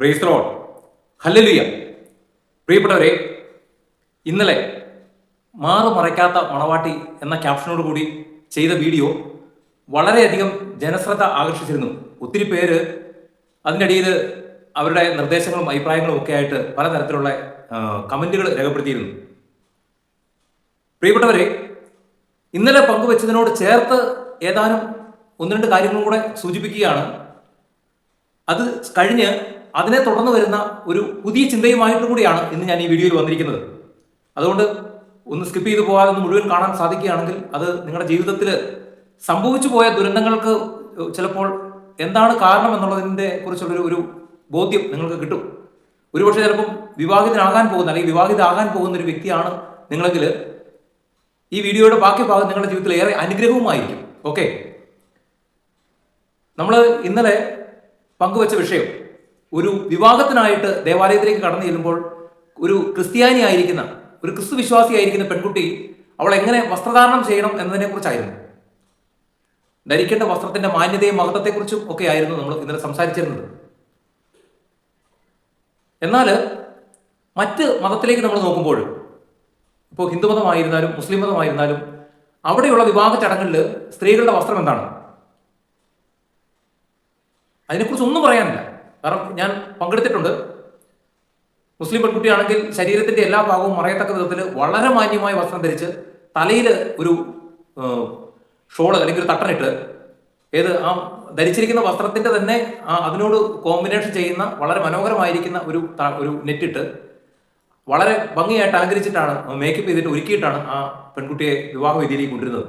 പ്രൈസ്റോൾ hallelujah പ്രിയപ്പെട്ടവരെ ഇന്നലെ മാറു മറയ്ക്കാത്ത മണവാട്ടി എന്ന ക്യാപ്ഷനോട് കൂടി ചെയ്ത വീഡിയോ വളരെയധികം ജനശ്രദ്ധ ആകർഷിച്ചിരുന്നു. ഒത്തിരി പേര് അതിനിടയിൽ അവരുടെ നിർദ്ദേശങ്ങളും അഭിപ്രായങ്ങളും ഒക്കെ ആയിട്ട് പലതരത്തിലുള്ള കമന്റുകൾ രേഖപ്പെടുത്തിയിരുന്നു. പ്രിയപ്പെട്ടവരെ ഇന്നലെ പങ്കുവച്ചതിനോട് ചേർത്ത് ഏതാനും ഒന്ന് രണ്ട് കാര്യങ്ങളും കൂടെ സൂചിപ്പിക്കുകയാണ്. അത് കഴിഞ്ഞ് അതിനെ തുടർന്ന് വരുന്ന ഒരു പുതിയ ചിന്തയുമായിട്ട് കൂടിയാണ് ഇന്ന് ഞാൻ ഈ വീഡിയോയിൽ വന്നിരിക്കുന്നത്. അതുകൊണ്ട് ഒന്ന് സ്കിപ്പ് ചെയ്തു പോകാതെ ഒന്ന് മുഴുവൻ കാണാൻ സാധിക്കുകയാണെങ്കിൽ അത് നിങ്ങളുടെ ജീവിതത്തിൽ സംഭവിച്ചു പോയ ദുരന്തങ്ങൾക്ക് ചിലപ്പോൾ എന്താണ് കാരണം എന്നുള്ളതിന്റെ കുറിച്ചുള്ളൊരു ഒരു ബോധ്യം നിങ്ങൾക്ക് കിട്ടും. ഒരുപക്ഷെ ചിലപ്പം വിവാഹിതനാകാൻ പോകുന്ന അല്ലെങ്കിൽ വിവാഹിതരാകാൻ പോകുന്ന ഒരു വ്യക്തിയാണ് നിങ്ങളെങ്കിൽ ഈ വീഡിയോയുടെ ബാക്കി ഭാഗം നിങ്ങളുടെ ജീവിതത്തിൽ ഏറെ അനുഗ്രഹവുമായിരിക്കും. ഓക്കെ? നമ്മൾ ഇന്നലെ പങ്കുവച്ച വിഷയം ഒരു വിവാഹത്തിനായിട്ട് ദേവാലയത്തിലേക്ക് കടന്നു ചെല്ലുമ്പോൾ ഒരു ക്രിസ്ത്യാനി ആയിരിക്കുന്ന ഒരു ക്രിസ്തു വിശ്വാസിയായിരിക്കുന്ന പെൺകുട്ടി അവൾ എങ്ങനെ വസ്ത്രധാരണം ചെയ്യണം എന്നതിനെ കുറിച്ചായിരുന്നു ധരിക്കേണ്ട വസ്ത്രത്തിന്റെ മാന്യതയും മഹത്വത്തെക്കുറിച്ചും ഒക്കെ ആയിരുന്നു നമ്മൾ ഇന്നലെ സംസാരിച്ചിരുന്നത്. എന്നാൽ മറ്റ് മതത്തിലേക്ക് നമ്മൾ നോക്കുമ്പോൾ ഇപ്പോൾ ഹിന്ദു മതമായിരുന്നാലും മുസ്ലിം മതമായിരുന്നാലും അവിടെയുള്ള വിവാഹ ചടങ്ങുകളിൽ സ്ത്രീകളുടെ വസ്ത്രം എന്താണ്? അതിനെക്കുറിച്ച് ഒന്നും പറയാനില്ല. കാരണം ഞാൻ പങ്കെടുത്തിട്ടുണ്ട്. മുസ്ലിം പെൺകുട്ടിയാണെങ്കിൽ ശരീരത്തിന്റെ എല്ലാ ഭാഗവും മറയത്തക്ക വിധത്തിൽ വളരെ മാന്യമായ വസ്ത്രം ധരിച്ച് തലയിൽ ഒരു ഷോൾ അല്ലെങ്കിൽ ഒരു തട്ടനിട്ട് ഏത് ആ ധരിച്ചിരിക്കുന്ന വസ്ത്രത്തിന്റെ തന്നെ അതിനോട് കോമ്പിനേഷൻ ചെയ്യുന്ന വളരെ മനോഹരമായിരിക്കുന്ന ഒരു ഒരു നെറ്റിട്ട് വളരെ ഭംഗിയായിട്ട് അലങ്കരിച്ചിട്ടാണ് മേക്കപ്പ് ചെയ്തിട്ട് ഒരുക്കിയിട്ടാണ് ആ പെൺകുട്ടിയെ വിവാഹ വേദിയിലേക്ക് കൊണ്ടിരുന്നത്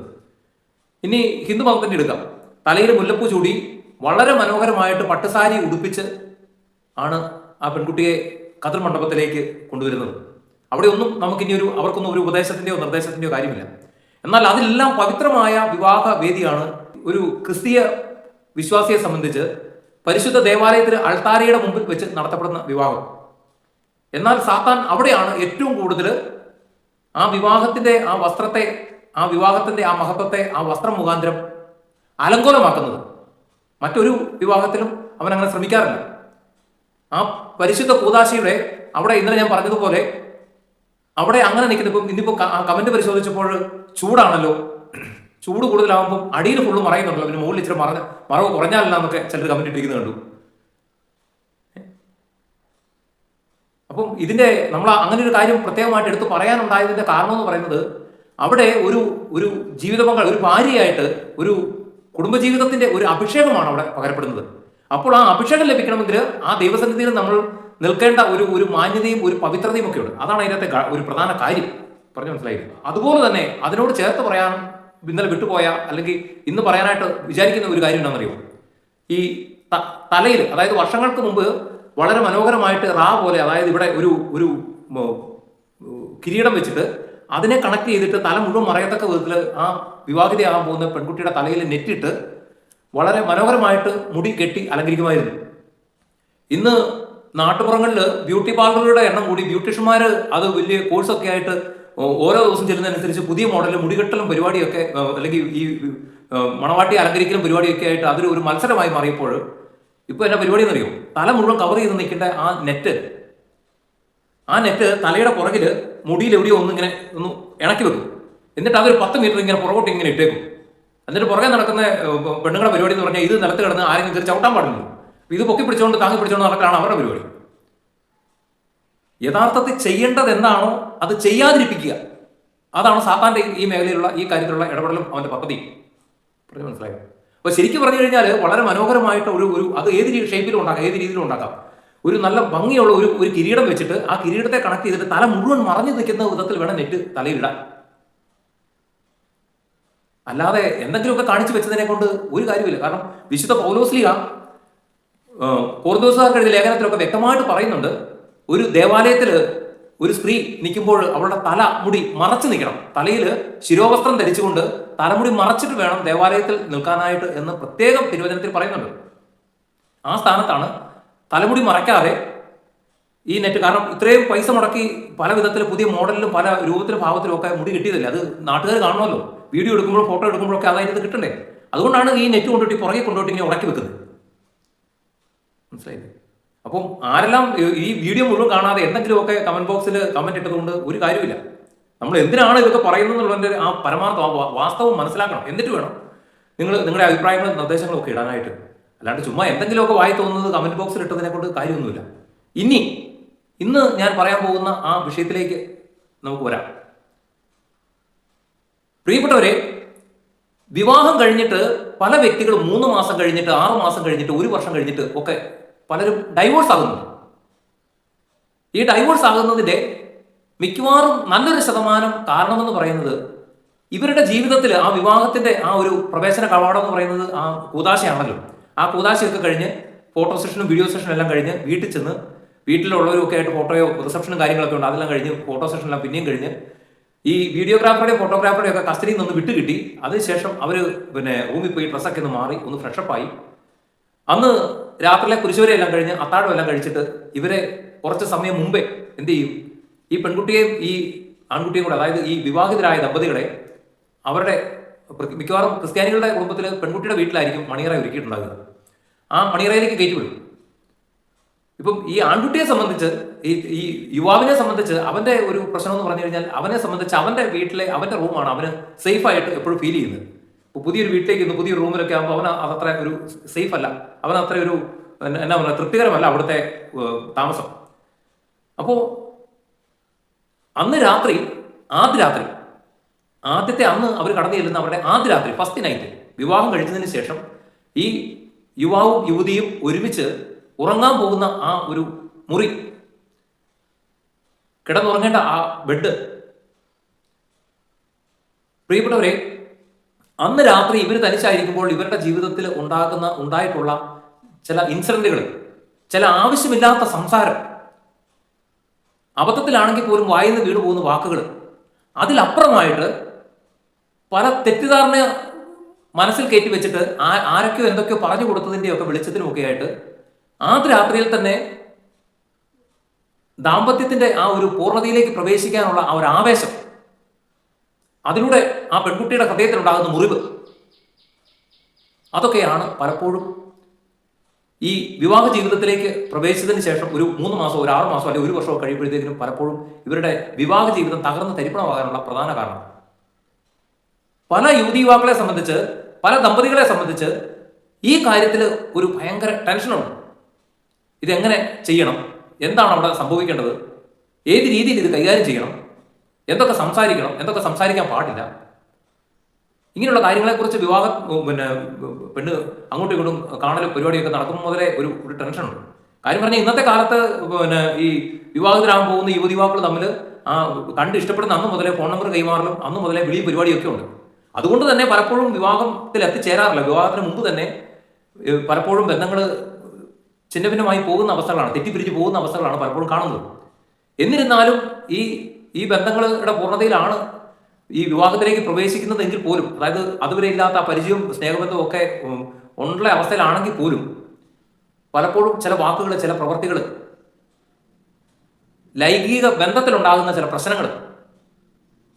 ഇനി ഹിന്ദു മതത്തിന്റെ എടുക്കാം. തലയിൽ മുല്ലപ്പൂ ചൂടി വളരെ മനോഹരമായിട്ട് പട്ടുസാരി ഉടുപ്പിച്ച് ആണ് ആ പെൺകുട്ടിയെ കതിർ മണ്ഡപത്തിലേക്ക് കൊണ്ടുവരുന്നത്. അവിടെ ഒന്നും നമുക്കിനി ഒരു അവർക്കൊന്നും ഒരു ഉപദേശത്തിന്റെയോ നിർദ്ദേശത്തിന്റെയോ കാര്യമില്ല. എന്നാൽ അതിലെല്ലാം പവിത്രമായ വിവാഹ വേദിയാണ് ഒരു ക്രിസ്തീയ വിശ്വാസിയെ സംബന്ധിച്ച് പരിശുദ്ധ ദേവാലയത്തിൽ അൾത്താരയുടെ മുമ്പിൽ വെച്ച് നടത്തപ്പെടുന്ന വിവാഹം. എന്നാൽ സാത്താൻ അവിടെയാണ് ഏറ്റവും കൂടുതൽ ആ വിവാഹത്തിന്റെ ആ വസ്ത്രത്തെ ആ വിവാഹത്തിന്റെ ആ മഹത്വത്തെ ആ വസ്ത്രം മുഖാന്തരം അലങ്കോലമാക്കുന്നത്. മറ്റൊരു വിവാഹത്തിലും അവൻ അങ്ങനെ ശ്രമിക്കാറില്ല. ആ പരിശുദ്ധ കൂതാശിയുടെ അവിടെ ഇന്നലെ ഞാൻ പറഞ്ഞതുപോലെ അവിടെ അങ്ങനെ നിൽക്കുന്ന ഇപ്പം ഇന്നിപ്പോ കമന്റ് പരിശോധിച്ചപ്പോൾ ചൂടാണല്ലോ. ചൂട് കൂടുതലാകുമ്പോൾ അടിയിൽ ഫുള്ള് മറയുന്നുണ്ടല്ലോ. പിന്നെ മുകളിൽ ഇച്ചിരി മറ മറവ് കുറഞ്ഞാലല്ല എന്നൊക്കെ ചിലർ കമന്റ് ഇട്ടിരിക്കുന്നത് കണ്ടു. അപ്പം ഇതിന്റെ നമ്മൾ അങ്ങനെ ഒരു കാര്യം പ്രത്യേകമായിട്ട് എടുത്ത് പറയാനുണ്ടായതിന്റെ കാരണം എന്ന് പറയുന്നത് അവിടെ ഒരു ഒരു ജീവിത പങ്കാളി ഒരു ഭാര്യയായിട്ട് ഒരു കുടുംബജീവിതത്തിന്റെ ഒരു അഭിഷേകമാണ് അവിടെ പകരപ്പെടുന്നത്. അപ്പോൾ ആ അഭിഷേകം ലഭിക്കണമെങ്കിൽ ആ ദൈവസന്നിധിയിൽ നമ്മൾ നിൽക്കേണ്ട ഒരു ഒരു മാന്യതയും ഒരു പവിത്രതയും ഒക്കെ ഉണ്ട്. അതാണ് അതിനകത്തെ ഒരു പ്രധാന കാര്യം. പറഞ്ഞു മനസ്സിലായിരുന്നു അതുപോലെ തന്നെ അതിനോട് ചേർത്ത് പറയാൻ ഇന്നലെ വിട്ടുപോയ അല്ലെങ്കിൽ ഇന്ന് പറയാനായിട്ട് വിചാരിക്കുന്ന ഒരു കാര്യം എന്താണെന്നറിയോ? ഈ തലയിൽ അതായത് വർഷങ്ങൾക്ക് മുമ്പ് വളരെ മനോഹരമായിട്ട് റാ പോലെ അതായത് ഇവിടെ ഒരു ഒരു കിരീടം വെച്ചിട്ട് അതിനെ കണക്ട് ചെയ്തിട്ട് തല മുഴുവൻ മറയത്തക്ക വിധത്തിൽ ആ വിവാഹിതയാകാൻ പോകുന്ന പെൺകുട്ടിയുടെ തലയിൽ നെറ്റിട്ട് വളരെ മനോഹരമായിട്ട് മുടി കെട്ടി അലങ്കരിക്കുമായിരുന്നു. ഇന്ന് നാട്ടുപുറങ്ങളിൽ ബ്യൂട്ടി പാർലറുകളുടെ എണ്ണം കൂടി ബ്യൂട്ടീഷ്യന്മാർ അത് വലിയ കോഴ്സൊക്കെ ആയിട്ട് ഓരോ ദിവസം ചെല്ലുന്നതനുസരിച്ച് പുതിയ മോഡൽ മുടികെട്ടലും പരിപാടിയൊക്കെ അല്ലെങ്കിൽ ഈ മണവാട്ടി അലങ്കരിക്കലും പരിപാടിയൊക്കെ ആയിട്ട് അതൊരു ഒരു മത്സരമായി മാറിയപ്പോൾ ഇപ്പോൾ എന്നാ പരിപാടി എന്നറിയോ? തല മുഴുവൻ കവർ ചെയ്ത് നിൽക്കേണ്ട ആ നെറ്റ് ആ നെറ്റ് തലയുടെ പുറകിൽ മുടിയിൽ എവിടെയോ ഒന്ന് ഇങ്ങനെ ഒന്ന് ഇണക്കി വെക്കും. എന്നിട്ട് അവർ പത്ത് മീറ്റർ ഇങ്ങനെ പുറകോട്ട് ഇങ്ങനെ ഇട്ടേക്കും. എന്നിട്ട് പുറകെ നടക്കുന്ന പെണ്ണുങ്ങളുടെ പരിപാടി എന്ന് പറഞ്ഞാൽ ഇത് നിലത്ത് കിടന്ന് ആരെങ്കിലും കയറി ചവിട്ടാൻ പാടില്ല ഇത് പൊക്കി പിടിച്ചുകൊണ്ട് താങ്ങി പിടിച്ചുകൊണ്ട് നടക്കാനാണ് അവരുടെ പരിപാടി. യഥാർത്ഥത്തിൽ ചെയ്യേണ്ടത് എന്താണോ അത് ചെയ്യാതിരിപ്പിക്കുക. അതാണ് സാത്താന്റെ ഈ മേഖലയിലുള്ള ഈ കാര്യത്തിലുള്ള ഇടപെടലും അവന്റെ പദ്ധതി. പറഞ്ഞു മനസ്സിലായോ? അപ്പൊ ശരിക്കും പറഞ്ഞു കഴിഞ്ഞാൽ വളരെ മനോഹരമായിട്ട് ഒരു ഒരു അത് ഏത് ഷേപ്പിലും ഉണ്ടാക്കാം ഏത് രീതിയിലും ഉണ്ടാക്കാം. ഒരു നല്ല ഭംഗിയുള്ള ഒരു ഒരു കിരീടം വെച്ചിട്ട് ആ കിരീടത്തെ കണക്ട് ചെയ്തിട്ട് തല മുഴുവൻ മറഞ്ഞു നിൽക്കുന്ന വിധത്തിൽ വേണം നെറ്റ് തലയിലിടാൻ. അല്ലാതെ എന്തെങ്കിലുമൊക്കെ കാണിച്ചു വെച്ചതിനെ കൊണ്ട് ഒരു കാര്യമില്ല കാരണം വിശുദ്ധ പൗലോസ്ലിയ കോർദോസുകാർക്ക് എഴുതിയ ലേഖനത്തിലൊക്കെ വ്യക്തമായിട്ട് പറയുന്നുണ്ട് ഒരു ദേവാലയത്തിൽ ഒരു സ്ത്രീ നിൽക്കുമ്പോൾ അവളുടെ തല മുടി മറച്ചു നിൽക്കണം. തലയിൽ ശിരോവസ്ത്രം ധരിച്ചുകൊണ്ട് തലമുടി മറച്ചിട്ട് വേണം ദേവാലയത്തിൽ നിൽക്കാനായിട്ട് എന്ന് പ്രത്യേകം തിരുവചനത്തിൽ പറയുന്നുണ്ട്. ആ സ്ഥാനത്താണ് തലമുടി മറയ്ക്കാതെ ഈ നെറ്റ് കാരണം ഇത്രയും പൈസ മുടക്കി പല വിധത്തിൽ പുതിയ മോഡലിലും പല രൂപത്തിലും ഭാവത്തിലും ഒക്കെ മുടി കിട്ടിയതല്ലേ? അത് നാട്ടുകാർ കാണണമല്ലോ വീഡിയോ എടുക്കുമ്പോഴും ഫോട്ടോ എടുക്കുമ്പോഴൊക്കെ അതായത് കിട്ടണ്ടേ? അതുകൊണ്ടാണ് ഈ നെറ്റ് കൊണ്ടുപോയി പുറകെ കൊണ്ടുപോയിട്ട് ഇങ്ങനെ ഉറക്കി വെക്കുന്നത്. മനസ്സിലായില്ലേ? അപ്പം ആരെല്ലാം ഈ- വീഡിയോ മുഴുവൻ കാണാതെ എന്തെങ്കിലുമൊക്കെ കമന്റ് ബോക്സിൽ കമന്റ് ഇട്ടതുകൊണ്ട് ഒരു കാര്യമില്ല നമ്മൾ എന്തിനാണ് ഇതൊക്കെ പറയുന്നത് എന്നുള്ളതിന്റെ ആ പരമാർത്ഥം വാസ്തവം മനസ്സിലാക്കണം. എന്നിട്ട് വേണം നിങ്ങൾ നിങ്ങളുടെ അഭിപ്രായങ്ങളും നിർദ്ദേശങ്ങളും ഒക്കെ ഇടാനായിട്ട്. അല്ലാണ്ട് ചുമ്മാ എന്തെങ്കിലുമൊക്കെ വായി തോന്നുന്നത് കമന്റ് ബോക്സിൽ ഇട്ടതിനെ കൊണ്ട് കാര്യമൊന്നുമില്ല. ഇനി ഇന്ന് ഞാൻ പറയാൻ പോകുന്ന ആ വിഷയത്തിലേക്ക് നമുക്ക് വരാം. പ്രിയപ്പെട്ടവരെ വിവാഹം കഴിഞ്ഞിട്ട് പല വ്യക്തികളും മൂന്ന് മാസം കഴിഞ്ഞിട്ട് ആറ് മാസം കഴിഞ്ഞിട്ട് ഒരു വർഷം കഴിഞ്ഞിട്ട് ഒക്കെ പലരും ഡൈവോഴ്സ് ആകുന്നുണ്ട് ഈ ഡൈവോഴ്സ് ആകുന്നതിന്റെ മിക്കവാറും നല്ലൊരു ശതമാനം കാരണമെന്ന് പറയുന്നത് ഇവരുടെ ജീവിതത്തിൽ ആ വിവാഹത്തിന്റെ ആ ഒരു പ്രവേശന കവാടം എന്ന് പറയുന്നത് ആ കൂതാശയാണല്ലോ. ആ കൂതാശയൊക്കെ കഴിഞ്ഞ് ഫോട്ടോ സെഷനും വീഡിയോ സെഷനും എല്ലാം കഴിഞ്ഞ് വീട്ടിൽ ചെന്ന് വീട്ടിലുള്ളവരും ഒക്കെ ആയിട്ട് ഫോട്ടോയോ റിസപ്ഷനും കാര്യങ്ങളൊക്കെ ഉണ്ട്. അതെല്ലാം കഴിഞ്ഞ് ഫോട്ടോ സെഷൻ എല്ലാം പിന്നെയും കഴിഞ്ഞ് ഈ വീഡിയോഗ്രാഫറുടെയും ഫോട്ടോഗ്രാഫറുടെയും ഒക്കെ കസ്റ്റഡിയിൽ നിന്ന് വിട്ടുകിട്ടി അതിനുശേഷം അവർ പിന്നെ റൂമിൽ പോയി ഡ്രസ്സൊക്കെ ഒന്ന് മാറി ഒന്ന് ഫ്രഷപ്പായി അന്ന് രാത്രിയിലെ കുരിശുവരെയെല്ലാം കഴിഞ്ഞ് അത്താഴം എല്ലാം കഴിച്ചിട്ട് ഇവരെ കുറച്ച് സമയം മുമ്പേ എന്ത് ചെയ്യും? ഈ പെൺകുട്ടിയെയും ഈ ആൺകുട്ടിയും കൂടെ അതായത് ഈ വിവാഹിതരായ ദമ്പതികളെ അവരുടെ മിക്കവാറും ക്രിസ്ത്യാനികളുടെ കുടുംബത്തിൽ പെൺകുട്ടിയുടെ വീട്ടിലായിരിക്കും മണിയറ ഒരുക്കിയിട്ടുണ്ടാകുക. ആ മണിയറയിലേക്ക് കയറ്റി വിടും. ഇപ്പം ഈ ആൺകുട്ടിയെ സംബന്ധിച്ച് ഈ ഈ യുവാവിനെ സംബന്ധിച്ച് അവന്റെ ഒരു പ്രശ്നം എന്ന് പറഞ്ഞു കഴിഞ്ഞാൽ അവനെ സംബന്ധിച്ച് അവന്റെ വീട്ടിലെ അവന്റെ റൂമാണ് അവന് സേഫ് ആയിട്ട് എപ്പോഴും ഫീൽ ചെയ്യുന്നത്. ഇപ്പൊ പുതിയൊരു വീട്ടിലേക്ക് ഇന്ന് പുതിയൊരു റൂമിലൊക്കെ ആകുമ്പോൾ അവന് അത്ര ഒരു സേഫ് അല്ല അവൻ അത്ര ഒരു എന്നാ- പറയുക തൃപ്തികരമല്ല അവിടുത്തെ താമസം. അപ്പോ അന്ന് രാത്രി ആദ്യ രാത്രി ആദ്യത്തെ അന്ന് അവർ കടന്നു ചെല്ലുന്ന അവരുടെ ആദ്യ രാത്രി ഫസ്റ്റ് നൈറ്റ് വിവാഹം കഴിച്ചതിന് ശേഷം ഈ യുവാവും യുവതിയും ഒരുമിച്ച് ഉറങ്ങാൻ പോകുന്ന ആ ഒരു മുറി. കിടന്നുറങ്ങേണ്ട ആ ബെഡ് പ്രിയപ്പെട്ടവരെ അന്ന് രാത്രി ഇവർ തനിച്ചായിരിക്കുമ്പോൾ ഇവരുടെ ജീവിതത്തിൽ ഉണ്ടാകുന്ന ഉണ്ടായിട്ടുള്ള ചില ഇൻസിഡന്റുകൾ ചില ആവശ്യമില്ലാത്ത സംസാരം അബദ്ധത്തിലാണെങ്കിൽ പോലും വായിന്ന് വീണു പോകുന്ന വാക്കുകൾ അതിലപ്പുറമായിട്ട് പല തെറ്റിദ്ധാരണ മനസ്സിൽ കയറ്റി വെച്ചിട്ട് ആ- ആരൊക്കെയോ എന്തൊക്കെയോ പറഞ്ഞു കൊടുത്തതിന്റെയൊക്കെ വെളിച്ചത്തിനുമൊക്കെ ആയിട്ട് ആ രാത്രിയിൽ തന്നെ ദാമ്പത്യത്തിന്റെ ആ ഒരു പൂർണതയിലേക്ക് പ്രവേശിക്കാനുള്ള ആ ഒരു ആവേശം അതിലൂടെ ആ പെൺകുട്ടിയുടെ ഹൃദയത്തിൽ ഉണ്ടാകുന്ന മുറിവ്. അതൊക്കെയാണ് പലപ്പോഴും ഈ വിവാഹ ജീവിതത്തിലേക്ക് പ്രവേശിച്ചതിന് ശേഷം ഒരു മൂന്ന് മാസം ഒരു ആറ് മാസം അല്ലെങ്കിൽ ഒരു വർഷമോ കഴിയുമ്പോഴത്തേക്കിനും പലപ്പോഴും ഇവരുടെ വിവാഹ ജീവിതം തകർന്ന് തരിപ്പണമാകാനുള്ള പ്രധാന കാരണം. പല യുവതി യുവാക്കളെ സംബന്ധിച്ച് പല ദമ്പതികളെ സംബന്ധിച്ച് ഈ കാര്യത്തിൽ ഒരു ഭയങ്കര ടെൻഷനുണ്ട്. ഇതെങ്ങനെ ചെയ്യണം? എന്താണ് അവിടെ സംഭവിക്കേണ്ടത്? ഏത് രീതിയിൽ ഇത് കൈകാര്യം ചെയ്യണം? എന്തൊക്കെ സംസാരിക്കണം? എന്തൊക്കെ സംസാരിക്കാൻ പാടില്ല? ഇങ്ങനെയുള്ള കാര്യങ്ങളെക്കുറിച്ച് വിവാഹ പിന്നെ പെണ്ണ് അങ്ങോട്ടും ഇങ്ങോട്ടും കാണലും പരിപാടിയൊക്കെ നടക്കുമ്പോൾ മുതലേ ഒരു ഒരു ടെൻഷനുണ്ട്. കാര്യം പറഞ്ഞാൽ ഇന്നത്തെ കാലത്ത് പിന്നെ ഈ വിവാഹത്തിലാകാൻ പോകുന്ന യുവതി യുവാക്കൾ തമ്മിൽ ആ കണ്ട് ഇഷ്ടപ്പെടുന്ന അന്ന് മുതലേ ഫോൺ നമ്പർ കൈമാറലും അന്ന് മുതലേ വിളി പരിപാടിയൊക്കെ ഉണ്ട്. അതുകൊണ്ട് തന്നെ പലപ്പോഴും വിവാഹത്തിൽ എത്തിച്ചേരാറില്ല വിവാഹത്തിന് മുമ്പ് തന്നെ പലപ്പോഴും ബന്ധങ്ങൾ ചിന്ന ഭിന്നമായി പോകുന്ന അവസ്ഥകളാണ് തെറ്റിപ്പിരിച്ച് പോകുന്ന അവസ്ഥകളാണ് പലപ്പോഴും കാണുന്നത്. എന്നിരുന്നാലും ഈ ഈ ബന്ധങ്ങളുടെ പൂർണതയിലാണ് ഈ വിവാഹത്തിലേക്ക് പ്രവേശിക്കുന്നതെങ്കിൽ പോലും അതായത് അതുവരെ ഇല്ലാത്ത പരിചയവും സ്നേഹബന്ധവും ഒക്കെ ഉള്ള അവസ്ഥയിലാണെങ്കിൽ പോലും പലപ്പോഴും ചില വാക്കുകൾ ചില പ്രവർത്തികൾ ലൈംഗിക ബന്ധത്തിലുണ്ടാകുന്ന ചില പ്രശ്നങ്ങൾ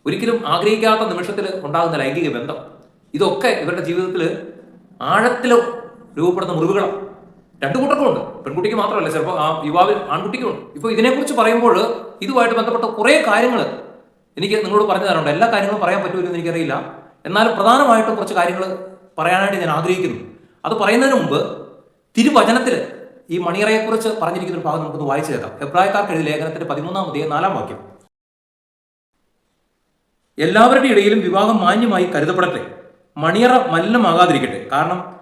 ഒരിക്കലും ആഗ്രഹിക്കാത്ത നിമിഷത്തിൽ ഉണ്ടാകുന്ന ലൈംഗിക ബന്ധം. ഇതൊക്കെ ഇവരുടെ ജീവിതത്തിൽ ആഴത്തിൽ രൂപപ്പെടുന്ന മുറിവുകളാണ്. രണ്ടു കൂട്ടർക്കുമുണ്ട്. പെൺകുട്ടിക്ക് മാത്രമല്ല ചിലപ്പോൾ ആ യുവാവിൽ ആൺകുട്ടിക്കുമുണ്ട്. ഇപ്പോൾ ഇതിനെക്കുറിച്ച് പറയുമ്പോൾ ഇതുമായിട്ട് ബന്ധപ്പെട്ട കുറേ കാര്യങ്ങൾ എനിക്ക് നിങ്ങളോട് പറഞ്ഞു തരാനുണ്ട്. എല്ലാ കാര്യങ്ങളും പറയാൻ പറ്റുമല്ലോ എന്ന് എനിക്കറിയില്ല. എന്നാൽ പ്രധാനമായിട്ടും കുറച്ച് കാര്യങ്ങൾ പറയാനായിട്ട് ഞാൻ ആഗ്രഹിക്കുന്നു. അത് പറയുന്നതിന് മുമ്പ് തിരുവചനത്തിൽ ഈ മണിയറയെക്കുറിച്ച് പറഞ്ഞിരിക്കുന്ന ഒരു ഭാഗം നമുക്കൊന്ന് വായിച്ചു തരാം എബ്രായക്കാർക്ക് എഴുതിയ ലേഖനത്തിന്റെ പതിമൂന്നാം അധ്യായം നാലാം വാക്യം. എല്ലാവരുടെ ഇടയിലും വിവാഹം മാന്യമായി കരുതപ്പെടട്ടെ. മണിയറ മലിനമാകാതിരിക്കട്ടെ. കാരണം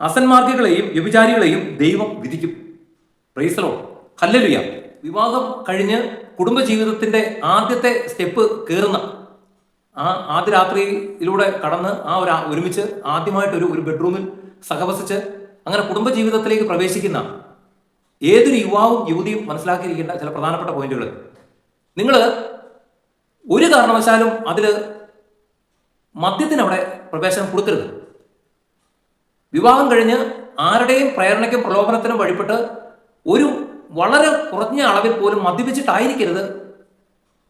അസന്മാർഗികളെയും വ്യഭിചാരികളെയും ദൈവം വിധിക്കും. പ്രൈസലോ ഹല്ലലുയ. വിവാഹം കഴിഞ്ഞ് കുടുംബജീവിതത്തിന്റെ ആദ്യത്തെ സ്റ്റെപ്പ് കയറുന്ന ആ ആദ്യ രാത്രിയിലൂടെ കടന്ന് ആ ഒരു ഒരുമിച്ച് ആദ്യമായിട്ട് ഒരു ഒരു ബെഡ്റൂമിൽ സഹവസിച്ച് അങ്ങനെ കുടുംബജീവിതത്തിലേക്ക് പ്രവേശിക്കുന്ന ഏതൊരു യുവാവും യുവതിയും മനസ്സിലാക്കിയിരിക്കേണ്ട ചില പ്രധാനപ്പെട്ട പോയിന്റുകൾ നിങ്ങൾ ഒരു കാരണവശാലും അതിൽ മദ്യത്തിന് അവിടെ പ്രവേശനം കൊടുക്കരുത്. വിവാഹം കഴിഞ്ഞ് ആരുടെയും പ്രേരണയ്ക്കും പ്രലോഭനത്തിനും വഴിപ്പെട്ട് ഒരു വളരെ കുറഞ്ഞ അളവിൽ പോലും മദ്യപിച്ചിട്ടായിരിക്കരുത്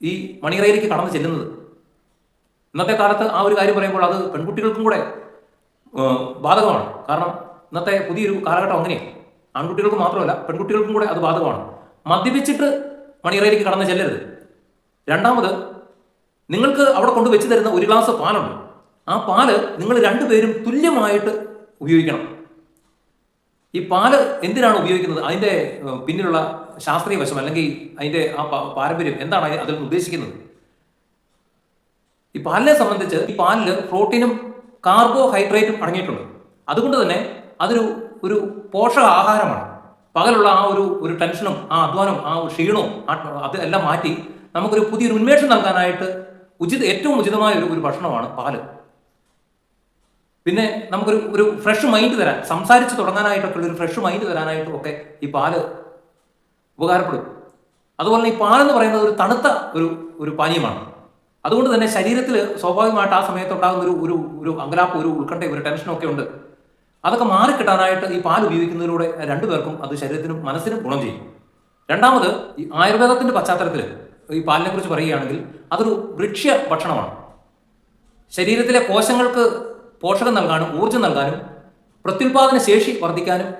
ഈ മണിയറയിലേക്ക് കടന്നു ചെല്ലുന്നത്. ഇന്നത്തെ കാലത്ത് ആ ഒരു കാര്യം പറയുമ്പോൾ അത് പെൺകുട്ടികൾക്കും കൂടെ ബാധകമാണ്. കാരണം ഇന്നത്തെ പുതിയൊരു കാലഘട്ടം അങ്ങനെയാണ്. ആൺകുട്ടികൾക്ക് മാത്രമല്ല പെൺകുട്ടികൾക്കും കൂടെ അത് ബാധകമാണ്. മദ്യപിച്ചിട്ട് മണിയറയിലേക്ക് കടന്നു ചെല്ലരുത്. രണ്ടാമത് നിങ്ങൾക്ക് അവിടെ കൊണ്ട് വെച്ച് തരുന്ന ഒരു ഗ്ലാസ് പാലുണ്ട്. ആ പാൽ നിങ്ങൾ രണ്ടുപേരും തുല്യമായിട്ട് ഉപയോഗിക്കണം. ഈ പാൽ എന്തിനാണ് ഉപയോഗിക്കുന്നത്? അതിന്റെ പിന്നിലുള്ള ശാസ്ത്രീയ വശം അല്ലെങ്കിൽ അതിന്റെ ആ പാരമ്പര്യം എന്താണ് അതി- അതിൽ നിന്ന് ഉദ്ദേശിക്കുന്നത്? ഈ പാലിനെ സംബന്ധിച്ച് ഈ പാലിൽ പ്രോട്ടീനും കാർബോഹൈഡ്രേറ്റും അടങ്ങിയിട്ടുണ്ട്. അതുകൊണ്ട് തന്നെ അതൊരു ഒരു പോഷക ആഹാരമാണ്. പകലുള്ള ആ ഒരു ഒരു ടെൻഷനും ആ അധ്വാനം ആ ക്ഷീണവും അത് എല്ലാം മാറ്റി നമുക്കൊരു പുതിയൊരു ഉന്മേഷം നൽകാനായിട്ട് ഉചിത ഏറ്റവും ഉചിതമായ ഒരു ഒരു ഭക്ഷണമാണ് പാൽ. പിന്നെ നമുക്കൊരു ഒരു ഫ്രഷ് മൈൻഡ് തരാൻ സംസാരിച്ച് തുടങ്ങാനായിട്ടൊക്കെ ഒരു ഫ്രഷ് മൈൻഡ് തരാനായിട്ടും ഒക്കെ ഈ പാൽ ഉപകാരപ്പെടും. അതുപോലെ ഈ പാലെന്ന് പറയുന്നത് ഒരു തണുത്ത ഒരു ഒരു പാനീയമാണ്. അതുകൊണ്ട് തന്നെ ശരീരത്തിൽ സ്വാഭാവികമായിട്ട് ആ സമയത്ത് ഉണ്ടാകുന്ന ഒരു ഒരു ഒരു അങ്കലാപ്പ് ഒരു ഉത്കണ്ഠ ഒരു ടെൻഷനൊക്കെ ഉണ്ട്. അതൊക്കെ മാറിക്കിട്ടാനായിട്ട് ഈ പാൽ ഉപയോഗിക്കുന്നതിലൂടെ രണ്ടുപേർക്കും അത് ശരീരത്തിനും മനസ്സിനും ഗുണം ചെയ്യും. രണ്ടാമത് ഈ ആയുർവേദത്തിന്റെ പശ്ചാത്തലത്തിൽ ഈ പാലിനെ കുറിച്ച് പറയുകയാണെങ്കിൽ അതൊരു വൃക്ഷ്യ ഭക്ഷണമാണ്. ശരീരത്തിലെ കോശങ്ങൾക്ക് പോഷകം നൽകാനും ഊർജം നൽകാനും പ്രത്യുൽപാദന ശേഷി വർദ്ധിക്കാനും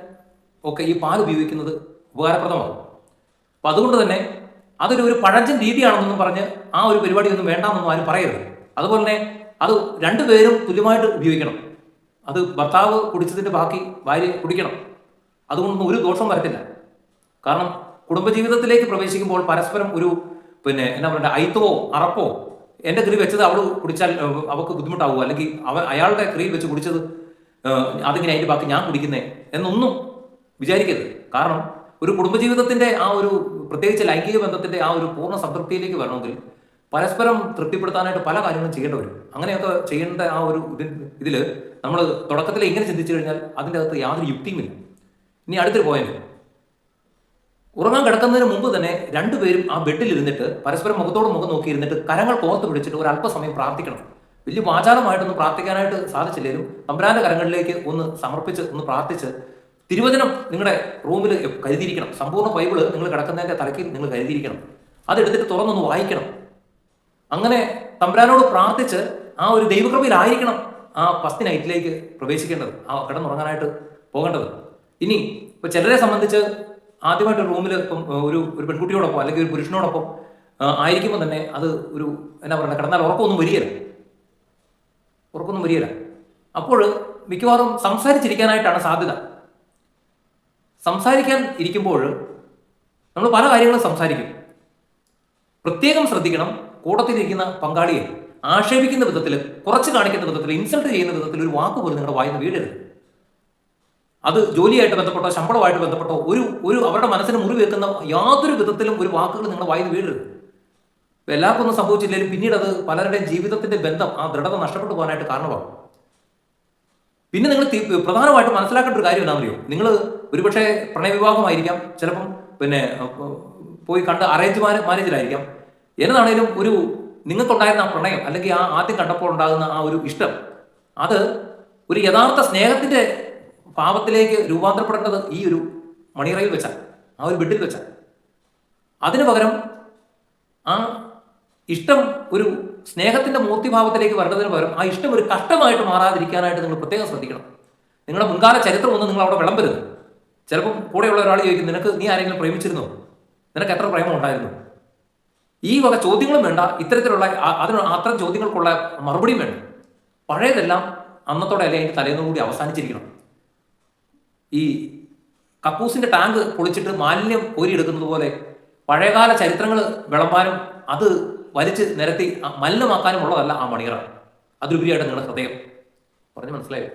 ഒക്കെ ഈ പാൽ ഉപയോഗിക്കുന്നത് ഉപകാരപ്രദമാകും അപ്പം അതുകൊണ്ട് തന്നെ അതൊരു ഒരു പഴഞ്ചൻ രീതിയാണെന്നൊന്നും പറഞ്ഞ് ആ ഒരു പരിപാടി പരിപാടിയൊന്നും വേണ്ടാന്നൊന്നും ആരും പറയരുത്. അതുപോലെ തന്നെ അത് രണ്ടുപേരും തുല്യമായിട്ട് ഉപയോഗിക്കണം. അത് ഭർത്താവ് കുടിച്ചതിന്റെ ബാക്കി ഭാര്യ കുടിക്കണം. അതുകൊണ്ടൊന്നും ഒരു ദോഷം വരത്തില്ല. കാരണം കുടുംബജീവിതത്തിലേക്ക് പ്രവേശിക്കുമ്പോൾ പരസ്പരം ഒരു പിന്നെ എന്നാ പറയുക അയിത്തവോ അറപ്പോ എന്റെ കറി വെച്ചത് അവൾ കുടിച്ചാൽ അവൾക്ക് ബുദ്ധിമുട്ടാവുക അല്ലെങ്കിൽ അവൻ അയാളുടെ കറിയിൽ വെച്ച് കുടിച്ചത് അതിങ്ങനെ അതിന്റെ ബാക്കി ഞാൻ കുടിക്കുന്നേ എന്നൊന്നും വിചാരിക്കരുത്. കാരണം ഒരു കുടുംബജീവിതത്തിന്റെ ആ ഒരു പ്രത്യേകിച്ച് ലൈംഗിക ബന്ധത്തിന്റെ ആ ഒരു പൂർണ സംതൃപ്തിയിലേക്ക് വരണമെങ്കിൽ പരസ്പരം തൃപ്തിപ്പെടുത്താനായിട്ട് പല കാര്യങ്ങളും ചെയ്യേണ്ടി വരും. അങ്ങനെയൊക്കെ ചെയ്യേണ്ട ആ ഒരു ഇതിൽ ഇതിൽ നമ്മൾ തുടക്കത്തിൽ ഇങ്ങനെ ചിന്തിച്ചു കഴിഞ്ഞാൽ അതിന്റെ അകത്ത് യാതൊരു യുക്തിയുമില്ല. ഇനി അടുത്തൊരു പോയിന്റ് ഉറങ്ങാൻ കിടക്കുന്നതിന് മുമ്പ് തന്നെ രണ്ടുപേരും ആ ബെഡിൽ ഇരുന്നിട്ട് പരസ്പരം മുഖത്തോട് മുഖം നോക്കി ഇരുന്നിട്ട് കരങ്ങൾ കോർത്ത് പിടിച്ചിട്ട് ഒരു അല്പസമയം പ്രാർത്ഥിക്കണം. വലിയ വാചാലമായിട്ടൊന്നും പ്രാർത്ഥിക്കാനായിട്ട് സാധിച്ചില്ലെങ്കിലും തമ്പുരാന്റെ കരങ്ങളിലേക്ക് ഒന്ന് സമർപ്പിച്ച് ഒന്ന് പ്രാർത്ഥിച്ച് തിരുവചനം നിങ്ങളുടെ റൂമിൽ കരുതിയിരിക്കണം. സമ്പൂർണ ബൈബിൾ നിങ്ങൾ കിടക്കുന്നതിന്റെ തലക്കിൽ നിങ്ങൾ കരുതിയിരിക്കണം. അതെടുത്തിട്ട് തുറന്നൊന്ന് വായിക്കണം. അങ്ങനെ തമ്പുരാനോട് പ്രാർത്ഥിച്ച് ആ ഒരു ദൈവകൃപയിലായിരിക്കണം ആ ഫസ്റ്റ് നൈറ്റിലേക്ക് പ്രവേശിക്കേണ്ടത് ആ കിടന്നുറങ്ങാനായിട്ട് പോകേണ്ടത്. ഇനി ഇപ്പൊ ചിലരെ സംബന്ധിച്ച് ആദ്യമായിട്ട് റൂമിൽ ഇപ്പം ഒരു ഒരു പെൺകുട്ടിയോടൊപ്പം അല്ലെങ്കിൽ ഒരു പുരുഷനോടൊപ്പം ആയിരിക്കുമ്പോൾ തന്നെ അത് ഒരു എന്നാ പറയുക കിടന്നാൽ ഉറക്കമൊന്നും വരികയില്ല. ഉറക്കമൊന്നും വരികയില്ല. അപ്പോൾ മിക്കവാറും സംസാരിച്ചിരിക്കാനായിട്ടാണ് സാധ്യത. സംസാരിക്കാൻ ഇരിക്കുമ്പോൾ നമ്മൾ പല കാര്യങ്ങളും സംസാരിക്കും. പ്രത്യേകം ശ്രദ്ധിക്കണം കൂട്ടത്തിലിരിക്കുന്ന പങ്കാളിയെ ആക്ഷേപിക്കുന്ന വിധത്തിൽ കുറച്ച് കാണിക്കുന്ന വിധത്തിൽ ഇൻസൾട്ട് ചെയ്യുന്ന വിധത്തിൽ ഒരു വാക്ക് പോലും നിങ്ങളുടെ വായിന്ന് വീഴരുത്. അത് ജോലിയായിട്ട് ബന്ധപ്പെട്ടോ ശമ്പളമായിട്ട് ബന്ധപ്പെട്ടോ ഒരു ഒരു അവരുടെ മനസ്സിന് മുറിവേക്കുന്ന യാതൊരു വിധത്തിലും ഒരു വാക്കുകൾ നിങ്ങളുടെ വായിൽ വീഴരുത്. ഇപ്പം എല്ലാവർക്കും ഒന്നും സംഭവിച്ചില്ലെങ്കിലും പിന്നീട് അത് പലരുടെയും ജീവിതത്തിന്റെ ബന്ധം ആ ദൃഢത നഷ്ടപ്പെട്ടു പോകാനായിട്ട് കാരണമാകും. പിന്നെ നിങ്ങൾ പ്രധാനമായിട്ട് മനസ്സിലാക്കേണ്ട ഒരു കാര്യം എന്താണെന്നറിയോ? നിങ്ങൾ ഒരുപക്ഷെ പ്രണയവിവാഹമായിരിക്കാം ചിലപ്പം പിന്നെ പോയി കണ്ട് അറേഞ്ച് മാരേജിലായിരിക്കാം എന്നതാണേലും ഒരു നിങ്ങൾക്കുണ്ടായിരുന്ന ആ പ്രണയം അല്ലെങ്കിൽ ആ ആദ്യം കണ്ടപ്പോൾ ഉണ്ടാകുന്ന ആ ഒരു ഇഷ്ടം അത് ഒരു യഥാർത്ഥ സ്നേഹത്തിന്റെ ഭാവത്തിലേക്ക് രൂപാന്തരപ്പെടേണ്ടത് ഈ ഒരു മണിയറയിൽ വെച്ചാൽ ആ ഒരു ബെഡിൽ വെച്ചാൽ. അതിനു പകരം ആ ഇഷ്ടം ഒരു സ്നേഹത്തിന്റെ മൂർത്തിഭാവത്തിലേക്ക് വരേണ്ടതിന് പകരം ആ ഇഷ്ടം ഒരു കഷ്ടമായിട്ട് മാറാതിരിക്കാനായിട്ട് നിങ്ങൾ പ്രത്യേകം ശ്രദ്ധിക്കണം. നിങ്ങളുടെ മുൻകാല ചരിത്രമൊന്നും നിങ്ങൾ അവിടെ വിളമ്പരുത്. ചിലപ്പം കൂടെയുള്ള ഒരാൾ ചോദിക്കും നിനക്ക് നീ ആരെങ്കിലും പ്രേമിച്ചിരുന്നോ? നിനക്ക് എത്ര പ്രേമം ഉണ്ടായിരുന്നു? ഈ വക ചോദ്യങ്ങളും വേണ്ട. ഇത്തരത്തിലുള്ള അതിന് അത്തരം ചോദ്യങ്ങൾക്കുള്ള മറുപടിയും വേണ്ട. പഴയതെല്ലാം അന്നത്തോടെ അല്ലെങ്കിൽ തലേന്നുകൂടി തലേന്നും കൂടി അവസാനിച്ചിരിക്കണം. ഈ കക്കൂസിന്റെ ടാങ്ക് പൊളിച്ചിട്ട് മാലിന്യം കോരിയെടുക്കുന്നത് പോലെ പഴയകാല ചരിത്രങ്ങൾ വിളമ്പാനും അത് വലിച്ച് നിരത്തി മലിനമാക്കാനുമുള്ളതല്ല ആ മണിയറ. അതിലുപരിയായിട്ട് നിങ്ങളുടെ ഹൃദയം. പറഞ്ഞു മനസ്സിലായോ?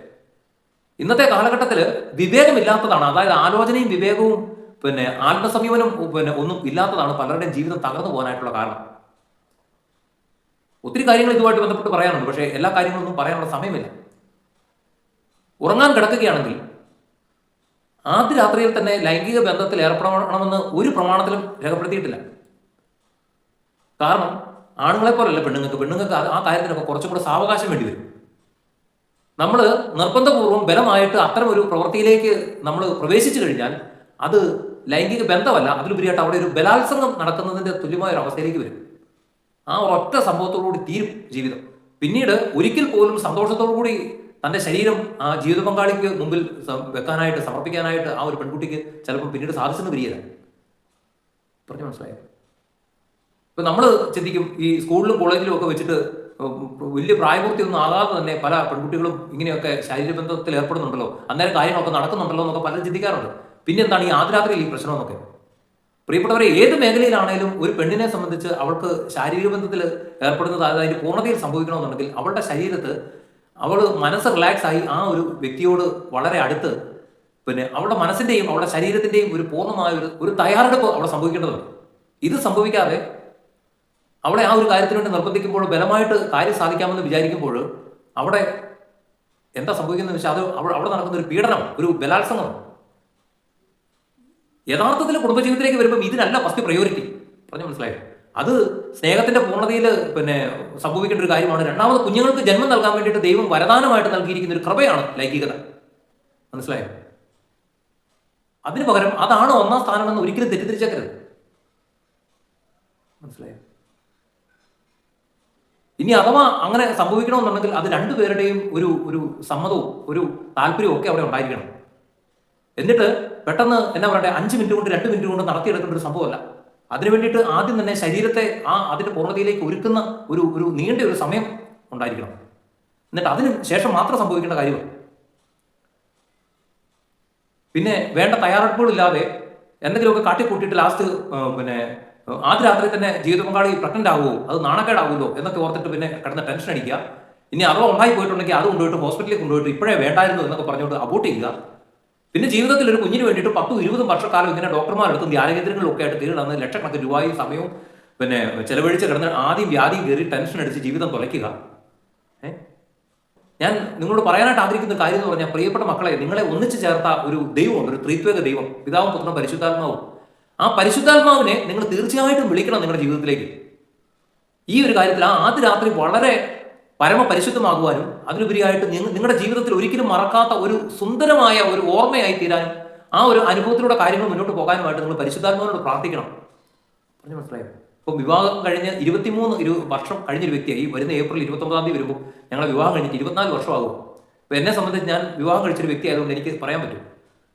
ഇന്നത്തെ കാലഘട്ടത്തിൽ വിവേകമില്ലാത്തതാണ്. അതായത് ആലോചനയും വിവേകവും പിന്നെ ആത്മസംയമനം പിന്നെ ഒന്നും ഇല്ലാത്തതാണ് പലരുടെയും ജീവിതം തകർന്നു പോകാനായിട്ടുള്ള കാരണം. ഒത്തിരി കാര്യങ്ങൾ ഇതുമായിട്ട് ബന്ധപ്പെട്ട് പറയാനുണ്ട്. പക്ഷേ എല്ലാ കാര്യങ്ങളൊന്നും പറയാനുള്ള സമയമില്ല. ഉറങ്ങാൻ കിടക്കുകയാണെങ്കിൽ ആദ്യ രാത്രിയിൽ തന്നെ ലൈംഗിക ബന്ധത്തിൽ ഏർപ്പെടണമെന്ന് ഒരു പ്രമാണത്തിലും രേഖപ്പെടുത്തിയിട്ടില്ല. കാരണം ആണുങ്ങളെ പോലല്ല പെണ്ണുങ്ങൾക്ക്. പെണ്ണുങ്ങൾക്ക് ആ- കാര്യത്തിനൊക്കെ കുറച്ചും കൂടെ സാവകാശം വേണ്ടി വരും. നമ്മൾ നിർബന്ധപൂർവം ബലമായിട്ട് അത്തരം ഒരു പ്രവൃത്തിയിലേക്ക് നമ്മൾ പ്രവേശിച്ചു കഴിഞ്ഞാൽ അത് ലൈംഗിക ബന്ധമല്ല അതിലുപരിയായിട്ട് അവിടെ ഒരു ബലാത്സംഗം നടക്കുന്നതിന്റെ തുല്യമായ ഒരു അവസ്ഥയിലേക്ക് വരും. ആ ഒറ്റ സംഭവത്തോടുകൂടി തീരും ജീവിതം. പിന്നീട് ഒരിക്കൽ പോലും സന്തോഷത്തോടു കൂടി തന്റെ ശരീരം ആ ജീവിത പങ്കാളിക്ക് മുമ്പിൽ വെക്കാനായിട്ട് സമർപ്പിക്കാനായിട്ട് ആ ഒരു പെൺകുട്ടിക്ക് ചിലപ്പോൾ പിന്നീട് സാധിച്ചെന്ന് വരികയില്ല പറഞ്ഞു മനസ്സിലായോ? ഇപ്പൊ നമ്മൾ ചിന്തിക്കും ഈ സ്കൂളിലും കോളേജിലും ഒക്കെ വെച്ചിട്ട് വലിയ പ്രായപൂർത്തിയൊന്നും ആകാതെ തന്നെ പല പെൺകുട്ടികളും ഇങ്ങനെയൊക്കെ ശാരീരബന്ധത്തിൽ ഏർപ്പെടുന്നുണ്ടല്ലോ. അന്നേരം കാര്യങ്ങളൊക്കെ നടക്കുന്നുണ്ടല്ലോ എന്നൊക്കെ പലരും ചിന്തിക്കാറുണ്ട്. പിന്നെ എന്താണ് ഈ ആദ്യരാത്രിയിൽ ഈ പ്രശ്നമെന്നൊക്കെ? പ്രിയപ്പെട്ടവരെ ഏത് മേഖലയിലാണേലും ഒരു പെണ്ണിനെ സംബന്ധിച്ച് അവൾക്ക് ശാരീരിക ബന്ധത്തിൽ ഏർപ്പെടുന്നത് അതായത് പൂർണതയിൽ സംഭവിക്കണമെന്നുണ്ടെങ്കിൽ അവളുടെ ശരീരത്ത് അവൾ മനസ്സ് റിലാക്സ് ആയി ആ ഒരു വ്യക്തിയോട് വളരെ അടുത്ത് പിന്നെ അവളുടെ മനസ്സിന്റെയും അവളുടെ ശരീരത്തിന്റെയും ഒരു പൂർണമായ ഒരു ഒരു തയ്യാറെടുപ്പ് അവിടെ സംഭവിക്കേണ്ടതുണ്ട്. ഇത് സംഭവിക്കാതെ അവളെ ആ ഒരു കാര്യത്തിന് വേണ്ടി നിർബന്ധിക്കുമ്പോൾ ബലമായിട്ട് കാര്യം സാധിക്കാമെന്ന് വിചാരിക്കുമ്പോൾ അവിടെ എന്താ സംഭവിക്കുന്നത് വെച്ചാൽ അത് അവിടെ അവിടെ നടക്കുന്ന ഒരു പീഡനം ഒരു ബലാത്സംഗം. യഥാർത്ഥത്തിൽ കുടുംബജീവിതത്തിലേക്ക് വരുമ്പോൾ ഇതിനല്ല ഫസ്റ്റ് പ്രയോറിറ്റി പറഞ്ഞു മനസ്സിലായോ? അത് സ്നേഹത്തിന്റെ പൂർണതയിൽ പിന്നെ സംഭവിക്കേണ്ട ഒരു കാര്യമാണ്. രണ്ടാമത് കുഞ്ഞുങ്ങൾക്ക് ജന്മം നൽകാൻ വേണ്ടിയിട്ട് ദൈവം വരദാനമായിട്ട് നൽകിയിരിക്കുന്ന ഒരു കൃപയാണ് ലൈംഗികത. മനസ്സിലായോ? അതിന് പകരം അതാണ് ഒന്നാം സ്ഥാനമെന്ന് ഒരിക്കലും തെറ്റിദ്ധരിച്ചേക്കരുത്. മനസ്സിലായോ? ഇനി അഥവാ അങ്ങനെ സംഭവിക്കണമെന്നുണ്ടെങ്കിൽ അത് രണ്ടുപേരുടെയും ഒരു ഒരു സമ്മതവും ഒരു താല്പര്യവും ഒക്കെ അവിടെ ഉണ്ടായിരിക്കണം. എന്നിട്ട് പെട്ടെന്ന് എന്നാ പറയണ്ടേ അഞ്ച് മിനിറ്റ് കൊണ്ട് രണ്ട് മിനിറ്റ് കൊണ്ട് നടത്തിയെടുക്കേണ്ട ഒരു സംഭവമല്ല. അതിനു വേണ്ടിയിട്ട് ആദ്യം തന്നെ ശരീരത്തെ ആ അതിന്റെ പൂർണതയിലേക്ക് ഒരുക്കുന്ന ഒരു ഒരു നീണ്ട ഒരു സമയം ഉണ്ടായിരിക്കണം. എന്നിട്ട് അതിന് ശേഷം മാത്രം സംഭവിക്കേണ്ട കാര്യമാണ്. പിന്നെ വേണ്ട തയ്യാറെടുപ്പുകളില്ലാതെ എന്തെങ്കിലുമൊക്കെ കാട്ടിക്കൂട്ടിയിട്ട് ലാസ്റ്റ് പിന്നെ ആദ്യ രാത്രി തന്നെ ജീവിത പങ്കാളി പ്രഗ്നന്റ് ആവുമോ അത് നാണക്കേടാവുമല്ലോ എന്നൊക്കെ ഓർത്തിട്ട് പിന്നെ കിടന്ന് ടെൻഷൻ അടിക്കുക. ഇനി അഥവാ ഉണ്ടായി പോയിട്ടുണ്ടെങ്കിൽ അത് കൊണ്ടുപോയിട്ട് ഹോസ്പിറ്റലിൽ കൊണ്ടുപോയിട്ട് ഇപ്പോഴേ വേണ്ടായിരുന്നു എന്നൊക്കെ പറഞ്ഞുകൊണ്ട് അബോട്ട് ചെയ്യുക. പിന്നെ ജീവിതത്തിൽ ഒരു കുഞ്ഞിന് വേണ്ടിയിട്ട് പത്തും ഇരുപതും വർഷക്കാലം ഇങ്ങനെ ഡോക്ടർമാരെടുത്തും ധ്യാനകേന്ദ്രങ്ങളിലും ഒക്കെ ആയിട്ട് നടന്ന് ലക്ഷക്കണക്കിന് രൂപയും സമയവും പിന്നെ ചെലവഴിച്ച് കിടന്ന് ആദ്യം വ്യാധിയും കയറി ടെൻഷൻ അടിച്ച് ജീവിതം തുലയ്ക്കുക. ഞാൻ നിങ്ങളോട് പറയാനായിട്ട് ആഗ്രഹിക്കുന്ന കാര്യം എന്ന് പറഞ്ഞാൽ പ്രിയപ്പെട്ട മക്കളെ നിങ്ങളെ ഒന്നിച്ചു ചേർത്ത ഒരു ദൈവമുണ്ട് ഒരു ത്രിത്വേക ദൈവം പിതാവും പുത്രനും പരിശുദ്ധാത്മാവും. ആ പരിശുദ്ധാത്മാവിനെ നിങ്ങൾ തീർച്ചയായിട്ടും വിളിക്കണം നിങ്ങളുടെ ജീവിതത്തിലേക്ക്. ഈ ഒരു കാര്യത്തിൽ ആ ആദ്യ രാത്രി വളരെ പരമപരിശുദ്ധമാകുവാനും അതിലുപരിയായിട്ട് നിങ്ങളുടെ ജീവിതത്തിൽ ഒരിക്കലും മറക്കാത്ത ഒരു സുന്ദരമായ ഒരു ഓർമ്മയായി തീരാനും ആ ഒരു അനുഭവത്തിലൂടെ കാര്യങ്ങൾ മുന്നോട്ട് പോകാനുമായിട്ട് നിങ്ങൾ പരിശുദ്ധാത്മാവിനോട് പ്രാർത്ഥിക്കണം. പറഞ്ഞു മനസ്സിലായോ? ഇപ്പം വിവാഹം കഴിഞ്ഞ് ഇരുപത്തിമൂന്ന് ഇരു വർഷം കഴിഞ്ഞൊരു വ്യക്തിയായി വരുന്ന ഏപ്രിൽ ഇരുപത്തൊമ്പതാം തീയതി വരുമ്പോൾ ഞങ്ങളെ വിവാഹം കഴിഞ്ഞിട്ട് ഇരുപത്തിനാല് വർഷമാകും. അപ്പോൾ എന്നെ സംബന്ധിച്ച് ഞാൻ വിവാഹം കഴിച്ചൊരു വ്യക്തി ആയതുകൊണ്ട് എനിക്ക് പറയാൻ പറ്റും.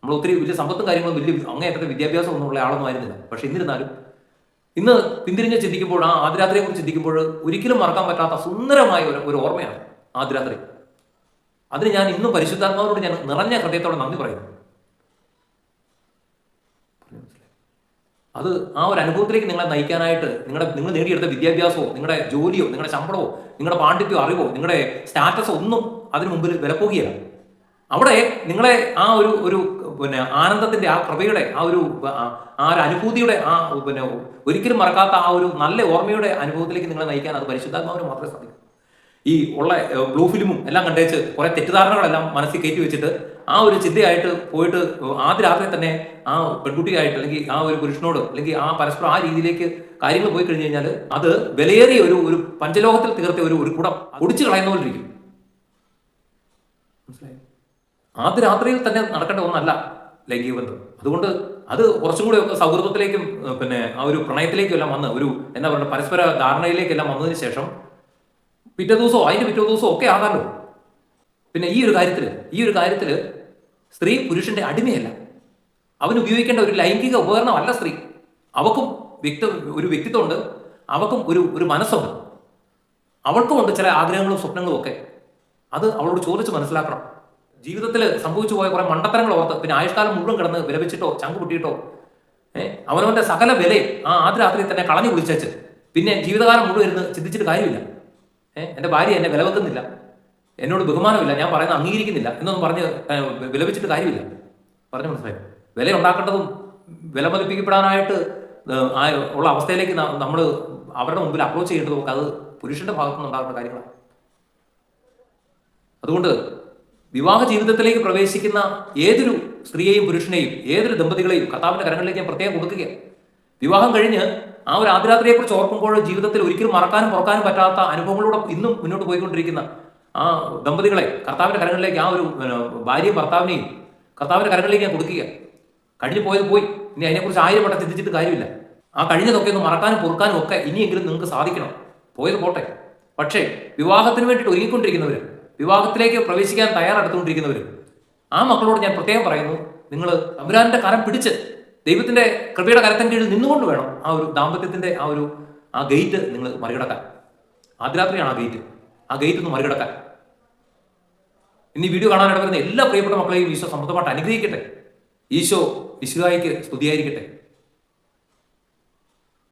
നമ്മൾ ഒത്തിരി വലിയ സമ്പത്തും കാര്യങ്ങളും വലിയ അങ്ങേയറ്റത്തെ വിദ്യാഭ്യാസം ഒന്നും ഉള്ള ആളൊന്നും ആയിരുന്നില്ല. പക്ഷെ എന്നിരുന്നാലും ഇന്ന് പിന്തിരിഞ്ഞ് ചിന്തിക്കുമ്പോൾ ആ ആദ്യരാത്രിയെ കുറിച്ച് ചിന്തിക്കുമ്പോൾ ഒരിക്കലും മറക്കാൻ പറ്റാത്ത സുന്ദരമായ ഒരു ഒരു ഓർമ്മയാണ് ആദ്യരാത്രി. അതിന് ഞാൻ ഇന്നും പരിശുദ്ധാത്മാവിനോട് ഞാൻ നിറഞ്ഞ ഹൃദയത്തോടെ നന്ദി പറയുന്നു. അത് ആ ഒരു അനുഭവത്തിലേക്ക് നിങ്ങളെ നയിക്കാനായിട്ട് നിങ്ങളുടെ നിങ്ങൾ നേടിയെടുത്ത വിദ്യാഭ്യാസമോ നിങ്ങളുടെ ജോലിയോ നിങ്ങളുടെ ശമ്പളമോ നിങ്ങളുടെ പാണ്ഡിത്യോ അറിവോ നിങ്ങളുടെ സ്റ്റാറ്റസോ ഒന്നും അതിനു മുമ്പിൽ വിലപ്പോകുകയില്ല. അവിടെ നിങ്ങളെ ആ ഒരു ഒരു പിന്നെ ആനന്ദത്തിന്റെ ആ കൃപയുടെ ആ ഒരു ആ ഒരു അനുഭൂതിയുടെ ആ പിന്നെ ഒരിക്കലും മറക്കാത്ത ആ ഒരു നല്ല ഓർമ്മയുടെ അനുഭവത്തിലേക്ക് നിങ്ങളെ നയിക്കാൻ അത് പരിശുദ്ധാത്മാവിന് മാത്രമേ സാധിക്കൂ. ഈ ഉള്ള ബ്ലൂ ഫിലിമും എല്ലാം കണ്ടേച്ച് കുറെ തെറ്റിദ്ധാരണകളെല്ലാം മനസ്സിൽ കയറ്റി വെച്ചിട്ട് ആ ഒരു ചിന്തയായിട്ട് പോയിട്ട് ആദ്യ രാത്രി തന്നെ ആ പെൺകുട്ടിയായിട്ട് അല്ലെങ്കിൽ ആ ഒരു പുരുഷനോട് അല്ലെങ്കിൽ ആ പരസ്പരം ആ രീതിയിലേക്ക് കാര്യങ്ങൾ പോയി കഴിഞ്ഞു കഴിഞ്ഞാൽ അത് വിലയേറിയ ഒരു ഒരു പഞ്ചലോകത്തിൽ തീർത്ത ഒരു ഒരു കുടം ഒടിച്ചു കളയുന്ന പോലെ മനസ്സിലായോ? ആദ്യ രാത്രിയിൽ തന്നെ നടക്കേണ്ട ഒന്നല്ല ലൈംഗിക ബന്ധം. അതുകൊണ്ട് അത് കുറച്ചും കൂടി ഒക്കെ സൗഹൃദത്തിലേക്കും പിന്നെ ആ ഒരു പ്രണയത്തിലേക്കും എല്ലാം വന്ന് ഒരു എന്താ പറയുക പരസ്പര ധാരണയിലേക്കെല്ലാം വന്നതിന് ശേഷം പിറ്റേ ദിവസമോ അതിന്റെ പിറ്റേ ദിവസമോ ഒക്കെ ആകാമല്ലോ പിന്നെ ഈ ഒരു കാര്യത്തിൽ ഈ ഒരു കാര്യത്തിൽ സ്ത്രീ പുരുഷന്റെ അടിമയല്ല. അവൻ ഉപയോഗിക്കേണ്ട ഒരു ലൈംഗിക ഉപകരണമല്ല സ്ത്രീ. അവക്കും വ്യക്തി ഒരു വ്യക്തിത്വമുണ്ട്. അവക്കും ഒരു ഒരു മനസ്സുണ്ട്. അവൾക്കും ഉണ്ട് ചില ആഗ്രഹങ്ങളും സ്വപ്നങ്ങളും ഒക്കെ. അത് അവളോട് ചോദിച്ച് മനസ്സിലാക്കണം. ജീവിതത്തിൽ സംഭവിച്ചു പോയ കുറെ മണ്ടത്തരങ്ങൾ ഓർത്ത് പിന്നെ ആയുഷ്കാലം മുഴുവൻ കിടന്ന് വിലപിച്ചിട്ടോ ചങ്ക് പൊട്ടിയിട്ടോ ഏഹ് അവനവന്റെ സകല വിലയും ആ ആദ്യ രാത്രി തന്നെ കളഞ്ഞു കുളിച്ചേച്ച് പിന്നെ ജീവിതകാലം മുഴുവൻ ഇരുന്ന് ചിന്തിച്ചിട്ട് കാര്യമില്ല. ഏഹ് എന്റെ ഭാര്യ എന്നെ വില വെക്കുന്നില്ല എന്നോട് ബഹുമാനമില്ല. ഞാൻ പറയുന്നത് അംഗീകരിക്കുന്നില്ല. എന്നൊന്നും പറഞ്ഞ് വിലപിച്ചിട്ട് കാര്യമില്ല. പറഞ്ഞു മനസ്സിലായി? വില ഉണ്ടാക്കേണ്ടതും വില മതിപ്പിക്കപ്പെടാനായിട്ട് ഉള്ള അവസ്ഥയിലേക്ക് നമ്മൾ അവരുടെ മുമ്പിൽ അപ്രോച്ച് ചെയ്യേണ്ടതും അത് പുരുഷന്റെ ഭാഗത്തുനിന്ന് ഉണ്ടാകുന്ന കാര്യങ്ങളാണ്. അതുകൊണ്ട് വിവാഹ ജീവിതത്തിലേക്ക് പ്രവേശിക്കുന്ന ഏതൊരു സ്ത്രീയെയും പുരുഷനെയും ഏതൊരു ദമ്പതികളെയും കർത്താവിന്റെ കരങ്ങളിലേക്ക് ഞാൻ പ്രത്യേകം കൊടുക്കുകയാണ്. വിവാഹം കഴിഞ്ഞ് ആ ഒരു ആദ്യരാത്രിയെ കുറിച്ച് ഓർക്കുമ്പോൾ ജീവിതത്തിൽ ഒരിക്കലും മറക്കാനും പുറക്കാനും പറ്റാത്ത അനുഭവങ്ങളോടെ ഇന്നും മുന്നോട്ട് പോയിക്കൊണ്ടിരിക്കുന്ന ആ ദമ്പതികളെ കർത്താവിന്റെ കരങ്ങളിലേക്ക് ആ ഒരു ഭാര്യ ഭാര്യയും ഭർത്താവിനെയും കർത്താവിന്റെ കരങ്ങളിലേക്ക് ഞാൻ കൊടുക്കുക കഴിഞ്ഞു പോയത് പോയി. ഇനി അതിനെക്കുറിച്ച് ആയിരം വട്ടം ചിന്തിച്ചിട്ട് കാര്യമില്ല. ആ കഴിഞ്ഞതൊക്കെ ഒന്ന് മറക്കാനും പൊറുക്കാനും ഒക്കെ ഇനിയെങ്കിലും നിങ്ങൾക്ക് സാധിക്കണം. പോയത് പോട്ടെ. പക്ഷേ വിവാഹത്തിന് വേണ്ടിയിട്ട് ഒരുങ്ങിക്കൊണ്ടിരിക്കുന്നവർ വിവാഹത്തിലേക്ക് പ്രവേശിക്കാൻ തയ്യാറെടുത്തുകൊണ്ടിരിക്കുന്നവരും. ആ മക്കളോട് ഞാൻ പ്രത്യേകം പറയുന്നു നിങ്ങൾ തമ്പുരാന്റെ കരം പിടിച്ച് ദൈവത്തിന്റെ കൃപയുടെ കരത്തിൻ കീഴിൽ നിന്നുകൊണ്ട് വേണം ആ ഒരു ദാമ്പത്യത്തിന്റെ ആ ഒരു ആ ഗേറ്റ് നിങ്ങൾ മറികടക്കാൻ. ആദ്യരാത്രിയാണ് ആ ഗേറ്റ്. ആ ഗേറ്റ് ഒന്ന് മറികടക്കാൻ. ഇനി വീഡിയോ കാണാൻ വരുന്ന എല്ലാ പ്രിയപ്പെട്ട മക്കളെയും ഈശോ സമൃദ്ധമായിട്ട് അനുഗ്രഹിക്കട്ടെ. ഈശോ വിശുദ്ധായിക്ക് സ്തുതിയായിരിക്കട്ടെ.